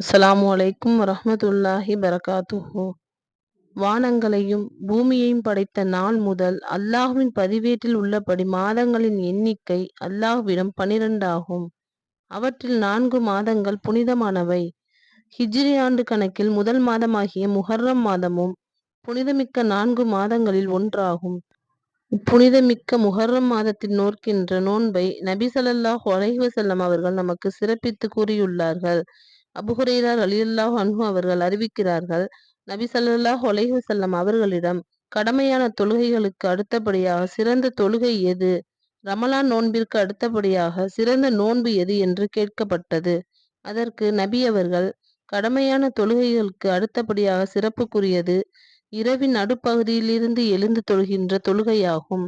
அஸ்லாம் வலைக்கும் வரஹ்மத்துல்லாஹி பரகாத்துஹோ. வானங்களையும் பூமியையும் படைத்த நாள் முதல் அல்லாஹுவின் பதிவேட்டில் உள்ளபடி மாதங்களின் எண்ணிக்கை அல்லாஹ்விடம் பனிரெண்டாகும். அவற்றில் நான்கு மாதங்கள் புனிதமானவை. ஹிஜ்ரி ஆண்டு கணக்கில் முதல் மாதமாகிய முஹர்ரம் மாதமும் புனிதமிக்க நான்கு மாதங்களில் ஒன்றாகும். புனிதமிக்க முஹர்ரம் மாதத்தில் நோக்கின்ற நோன்பை நபி சல்லாஹ் அலைஹி அவர்கள் நமக்கு சிறப்பித்து கூறியுள்ளார்கள். அபுஹுரைரார் அலியுல்லா அன்ஹு அவர்கள் அறிவிக்கிறார்கள் நபி சல்லாஹ் ஒலைஹு செல்லம் அவர்களிடம் கடமையான தொழுகைகளுக்கு அடுத்தபடியாக சிறந்த தொழுகை எது? ரமலான் நோன்பிற்கு அடுத்தபடியாக சிறந்த நோன்பு எது? என்று கேட்கப்பட்டது. அதற்கு நபி அவர்கள் கடமையான தொழுகைகளுக்கு அடுத்தபடியாக சிறப்புக்குரியது இரவின் நடுப்பகுதியிலிருந்து எழுந்து தொழுகின்ற தொழுகையாகும்.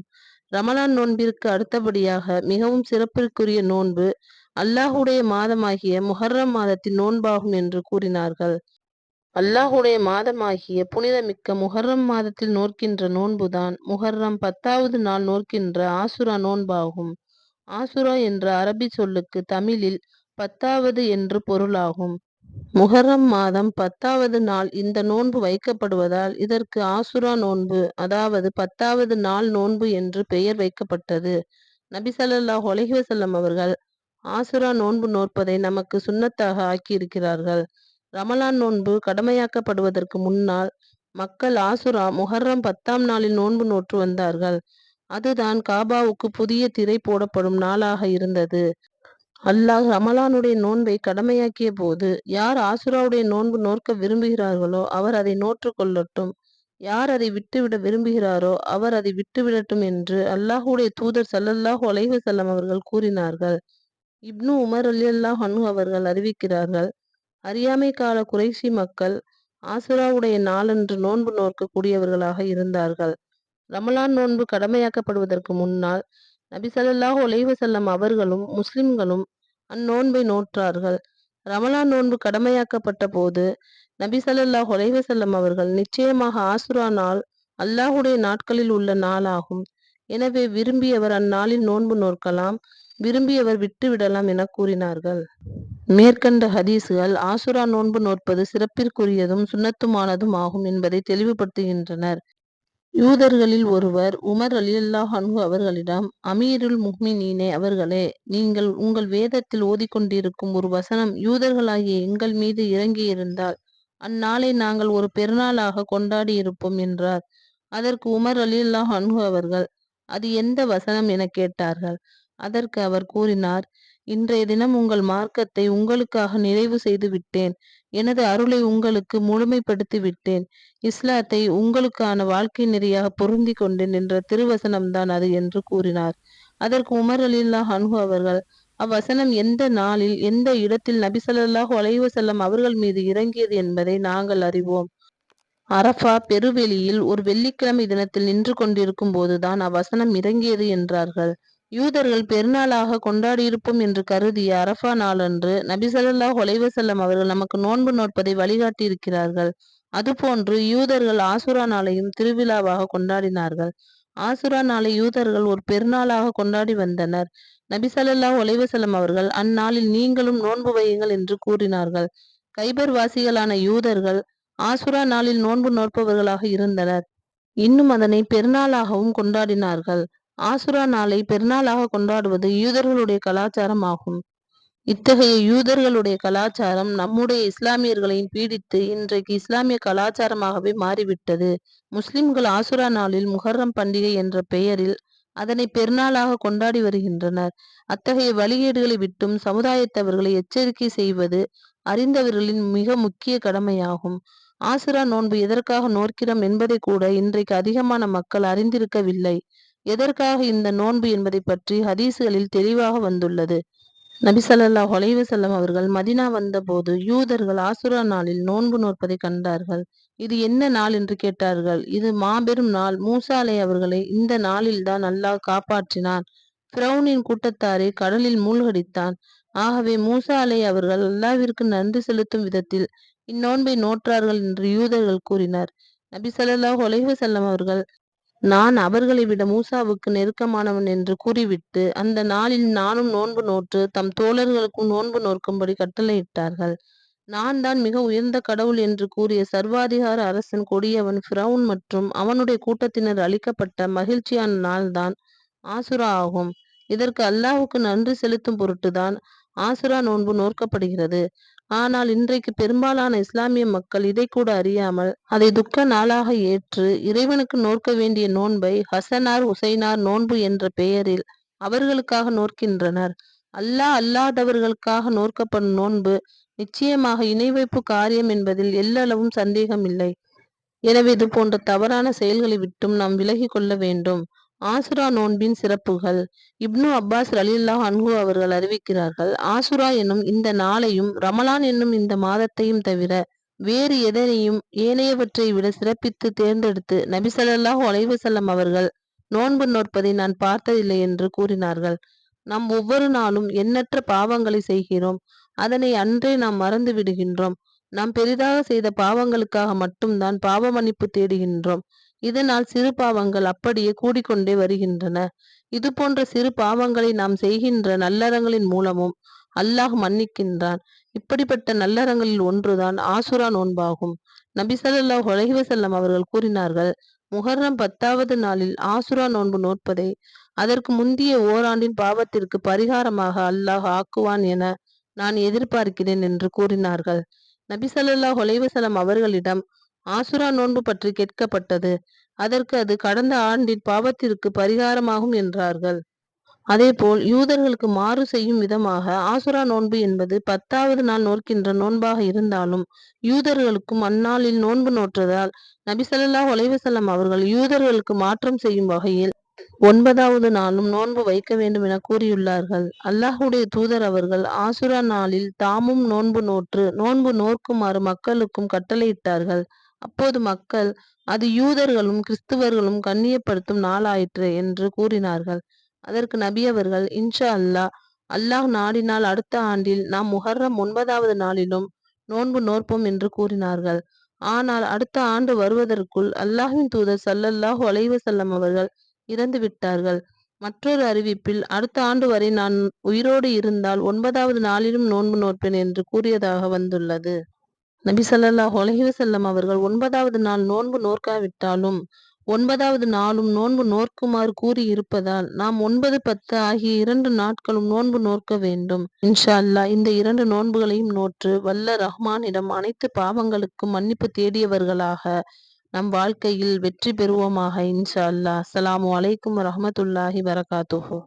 ரமலான் நோன்பிற்கு அடுத்தபடியாக மிகவும் சிறப்பிற்குரிய நோன்பு அல்லாஹுடைய மாதமாகிய முஹர்ரம் மாதத்தின் நோன்பாகும் என்று கூறினார்கள். அல்லாஹுடைய மாதமாகிய புனிதமிக்க முஹர்ரம் மாதத்தில் நோற்கின்ற நோன்புதான் முஹர்ரம் பத்தாவது நாள் நோற்கின்ற ஆசுரா நோன்பாகும். ஆசுரா என்ற அரபி சொல்லுக்கு தமிழில் பத்தாவது என்று பொருளாகும். முஹர்ரம் மாதம் பத்தாவது நாள் இந்த நோன்பு வைக்கப்படுவதால் இதற்கு ஆசுரா நோன்பு அதாவது பத்தாவது நாள் நோன்பு என்று பெயர் வைக்கப்பட்டது. நபி ஸல்லல்லாஹு அலைஹி அவர்கள் ஆசுரா நோன்பு நோற்பதை நமக்கு சுண்ணத்தாக ஆக்கியிருக்கிறார்கள். ரமலான் நோன்பு கடமையாக்கப்படுவதற்கு முன்னால் மக்கள் ஆசுரா முஹர்ரம் பத்தாம் நாளில் நோன்பு நோற்று வந்தார்கள். அதுதான் காபாவுக்கு புதிய திரை போடப்படும் நாளாக இருந்தது. அல்லாஹ் ரமலானுடைய நோன்பை கடமையாக்கிய போது யார் ஆசுராவுடைய நோன்பு நோற்க விரும்புகிறார்களோ அவர் அதை நோற்று கொள்ளட்டும். யார் அதை விட்டுவிட விரும்புகிறாரோ அவர் அதை விட்டுவிடட்டும் என்று அல்லாஹுடைய தூதர் சல்லல்லாஹு அலைவசல்லம் அவர்கள் கூறினார்கள். இப்னு உமர் ரலியல்லாஹு ஹனு அவர்கள் அறிவிக்கிறார்கள் அறியாமை கால குறைசி மக்கள் ஆசுராவுடைய நாளன்று நோன்பு நோற்க கூடியவர்களாக இருந்தார்கள். ரமலான் நோன்பு கடமையாக்கப்படுவதற்கு முன்னால் நபி ஸல்லல்லாஹு அலைஹி அவர்களும் முஸ்லிம்களும் அந்நோன்பை நோற்றார்கள். ரமலான் நோன்பு கடமையாக்கப்பட்ட போது நபி ஸல்லல்லாஹு அலைஹி அவர்கள் நிச்சயமாக ஆசுரா நாள் அல்லாஹுடைய நாட்களில் உள்ள நாளாகும். எனவே விரும்பியவர் அந்நாளில் நோன்பு நோற்கலாம். விரும்பியவர் விட்டுவிடலாம் என கூறினார்கள். மேற்கண்ட ஹதீசுகள் ஆசுரா நோன்பு நோற்பது சிறப்பிற்குரியதும் சுண்ணத்துமானதும் ஆகும் என்பதை தெளிவுபடுத்துகின்றனர். யூதர்களில் ஒருவர் உமர் ரலியல்லாஹு அன்ஹு அவர்களிடம் அமீருல் முஹ்மினீனே அவர்களே நீங்கள் உங்கள் வேதத்தில் ஓதிக்கொண்டிருக்கும் ஒரு வசனம் யூதர்களாகிய எங்கள் மீது இறங்கியிருந்தால் அந்நாளை நாங்கள் ஒரு பெருநாளாக கொண்டாடி இருப்போம் என்றார். அதற்கு உமர் ரலியல்லாஹு அன்ஹு அவர்கள் அது எந்த வசனம்? என கேட்டார்கள். அதற்கு அவர் கூறினார் இன்றைய தினம் உங்கள் மார்க்கத்தை உங்களுக்காக நிறைவு செய்து விட்டேன். எனது அருளை உங்களுக்கு முழுமைப்படுத்தி விட்டேன். இஸ்லாத்தை உங்களுக்கான வாழ்க்கை நெறியாக பொருந்தி கொண்டேன் என்ற திருவசனம்தான் அது என்று கூறினார். அதற்கு உமர் அலில்லா ஹன்ஹு அவர்கள் அவ்வசனம் எந்த நாளில் எந்த இடத்தில் நபிசல்லாஹு அலைவசல்லம் அவர்கள் மீது இறங்கியது என்பதை நாங்கள் அறிவோம். அரஃபா பெருவெளியில் ஒரு வெள்ளிக்கிழமை தினத்தில் நின்று கொண்டிருக்கும் போதுதான் அவ்வசனம் இறங்கியது என்றார்கள். யூதர்கள் பெருநாளாக கொண்டாடியிருப்போம் என்று கருதிய அரஃபா நாளன்று நபிசல்லா ஒலைவசல்லம் அவர்கள் நமக்கு நோன்பு நோற்பதை வழிகாட்டியிருக்கிறார்கள். அதுபோன்று யூதர்கள் ஆசுரா நாளையும் திருவிழாவாக கொண்டாடினார்கள். ஆசுரா நாளை யூதர்கள் ஒரு பெருநாளாக கொண்டாடி வந்தனர். நபிசல்லா ஸல்லல்லாஹு அவர்கள் அந்நாளில் நீங்களும் நோன்பு வையுங்கள் என்று கூறினார்கள். கைபர் வாசிகளான யூதர்கள் ஆசுரா நாளில் நோன்பு நோற்பவர்களாக இருந்தனர். இன்னும் அதனை பெருநாளாகவும் கொண்டாடினார்கள். ஆசுரா நாளை பெருநாளாக கொண்டாடுவது யூதர்களுடைய கலாச்சாரம் ஆகும் இத்தகைய யூதர்களுடைய கலாச்சாரம் நம்முடைய இஸ்லாமியர்களையும் பீடித்து இன்றைக்கு இஸ்லாமிய கலாச்சாரமாகவே மாறிவிட்டது. முஸ்லிம்கள் ஆசுரா நாளில் முஹர்ரம் பண்டிகை என்ற பெயரில் அதனை பெருநாளாக கொண்டாடி வருகின்றனர். அத்தகைய வழிகேடுகளை விட்டும் சமுதாயத்தவர்களை எச்சரிக்கை செய்வது அறிந்தவர்களின் மிக முக்கிய கடமையாகும். ஆசுரா நோன்பு எதற்காக நோக்கிறோம் என்பதை கூட இன்றைக்கு அதிகமான மக்கள் அறிந்திருக்கவில்லை. எதற்காக இந்த நோன்பு என்பதை பற்றி ஹதீசுகளில் தெளிவாக வந்துள்ளது. நபி ஸல்லல்லாஹு அலைஹி வஸல்லம் அவர்கள் மதினா வந்தபோது யூதர்கள் ஆசுரா நாளில் நோன்பு நோற்பதை கண்டார்கள். இது என்ன நாள் என்று கேட்டார்கள். இது மாபெரும் நாள். மூசாலை அவர்களை இந்த நாளில் தான் அல்லாஹ் காப்பாற்றினான். பிரௌனின் கூட்டத்தாரை கடலில் மூழ்கடித்தான். ஆகவே மூசாலை அவர்கள் அல்லாவிற்கு நன்றி செலுத்தும் விதத்தில் இந்நோன்பை நோற்றார்கள் என்று யூதர்கள் கூறினர். நபி சல்லாஹ் அலைஹி செல்லம் அவர்கள் நான் அவர்களை விட மூசாவுக்கு நெருக்கமானவன் என்று கூறிவிட்டு அந்த நாளில் நானும் நோன்பு நோற்று தம் தோழர்களுக்கும் நோன்பு நோற்கும்படி கட்டளையிட்டார்கள். நான் தான் மிக உயர்ந்த கடவுள் என்று கூறிய சர்வாதிகார அரசன் கொடியவன் ஃபிரவுன் மற்றும் அவனுடைய கூட்டத்தினர் அளிக்கப்பட்ட மகிழ்ச்சியான நாள்தான் ஆசுரா ஆகும். இதற்கு அல்லாஹ்வுக்கு நன்றி செலுத்தும் பொருட்டுதான் ஆசுரா நோன்பு நோக்கப்படுகிறது ஆனால் இன்றைக்கு பெரும்பாலான இஸ்லாமிய மக்கள் இதை கூட அறியாமல் அதை துக்க நாளாக ஏற்று இறைவனுக்கு நோக்க வேண்டிய நோன்பை ஹசனார் உசைனார் நோன்பு என்ற பெயரில் அவர்களுக்காக நோக்கின்றனர் அல்லாஹ் அல்லாதவர்களுக்காக நோக்கப்படும் நோன்பு நிச்சயமாக இணை வைப்பு காரியம் என்பதில் எல்லளவும் சந்தேகம் இல்லை எனவே இது போன்ற தவறான செயல்களை விட்டும் நாம் விலகி கொள்ள வேண்டும். ஆசுரா நோன்பின் சிறப்புகள். இப்னு அப்பாஸ் ரலியல்லாஹு அன்ஹு அவர்கள் அறிவிக்கிறார்கள் ஆசுரா என்னும் இந்த நாளையும் ரமலான் என்னும் இந்த மாதத்தையும் தவிர வேறு எதனையும் ஏனையவற்றை விட சிறப்பித்து தேர்ந்தெடுத்து நபி ஸல்லல்லாஹு அவர்கள் நோன்பு நோற்பதை நான் பார்த்ததில்லை என்று கூறினார்கள். நாம் ஒவ்வொரு நாளும் எண்ணற்ற பாவங்களை செய்கிறோம். அதனை அன்றே நாம் மறந்து விடுகின்றோம். நாம் பெரிதாக செய்த பாவங்களுக்காக மட்டும்தான் பாவ மன்னிப்பு தேடுகின்றோம். இதனால் சிறு பாவங்கள் அப்படியே கூடிக்கொண்டே வருகின்றன. இது போன்ற சிறு பாவங்களை நாம் செய்கின்ற நல்லறங்களின் மூலமும் அல்லாஹ் மன்னிக்கின்றான். இப்படிப்பட்ட நல்லறங்களில் ஒன்றுதான் ஆசுரா நோன்பாகும். நபி ஸல்லல்லாஹு அவர்கள் கூறினார்கள் முஹர்ரம் பத்தாவது நாளில் ஆசுரா நோன்பு நோற்பதை அதற்கு முந்திய ஓராண்டின் பாவத்திற்கு பரிகாரமாக அல்லாஹ் ஆக்குவான் என நான் எதிர்பார்க்கிறேன் என்று கூறினார்கள். நபி ஸல்லல்லாஹு அவர்களிடம் ஆசுரா நோன்பு பற்றி கேட்கப்பட்டது. அதற்கு அது கடந்த ஆண்டின் பாவத்திற்கு பரிகாரமாகும் என்றார்கள். அதேபோல் யூதர்களுக்கு மாறு செய்யும் விதமாக ஆசுரா நோன்பு என்பது பத்தாவது நாள் நோக்கின்ற நோன்பாக இருந்தாலும் யூதர்களுக்கும் அந்நாளில் நோன்பு நோற்றதால் நபிசல்லா ஒலைவசல்லம் அவர்கள் யூதர்களுக்கு மாற்றம் செய்யும் வகையில் ஒன்பதாவது நாளும் நோன்பு வைக்க வேண்டும் என கூறியுள்ளார்கள். அல்லாஹுடைய தூதர் அவர்கள் ஆசுரா நாளில் தாமும் நோன்பு நோற்று நோன்பு நோற்குமாறு மக்களுக்கும் கட்டளையிட்டார்கள். அப்போது மக்கள் அது யூதர்களும் கிறிஸ்துவர்களும் கண்ணியப்படுத்தும் நாளாயிற்று என்று கூறினார்கள். அதற்கு நபி அவர்கள் இன்ஷா அல்லாஹ் அல்லாஹ் நாடினால் அடுத்த ஆண்டில் நாம் முஹர்ரம் ஒன்பதாவது நாளிலும் நோன்பு நோற்போம் என்று கூறினார்கள். ஆனால் அடுத்த ஆண்டு வருவதற்குள் அல்லாஹின் தூதர் சல்லல்லாஹு அலைஹி செல்லம் அவர்கள் இறந்து விட்டார்கள். மற்றொரு அறிவிப்பில் அடுத்த ஆண்டு வரை நான் உயிரோடு இருந்தால் ஒன்பதாவது நாளிலும் நோன்பு நோற்பேன் என்று கூறியதாக வந்துள்ளது. நபி ஸல்லல்லாஹு அலைஹி அவர்கள் ஒன்பதாவது நாள் நோன்பு நோற்காவிட்டாலும் ஒன்பதாவது நாளும் நோன்பு நோற்குமாறு கூறியிருப்பதால் நாம் ஒன்பது பத்து ஆகிய இரண்டு நாட்களும் நோன்பு நோற்க வேண்டும். இன்ஷா அல்லாஹ் இந்த இரண்டு நோன்புகளையும் நோற்று வல்ல ரஹ்மானிடம் அனைத்து பாவங்களுக்கும் மன்னிப்பு தேடியவர்களாக நம் வாழ்க்கையில் வெற்றி பெறுவோமாக இன்ஷா அல்லாஹ். அஸ்ஸலாமு அலைக்கும் வரஹ்மத்துல்லாஹி வரகாத்துஹோ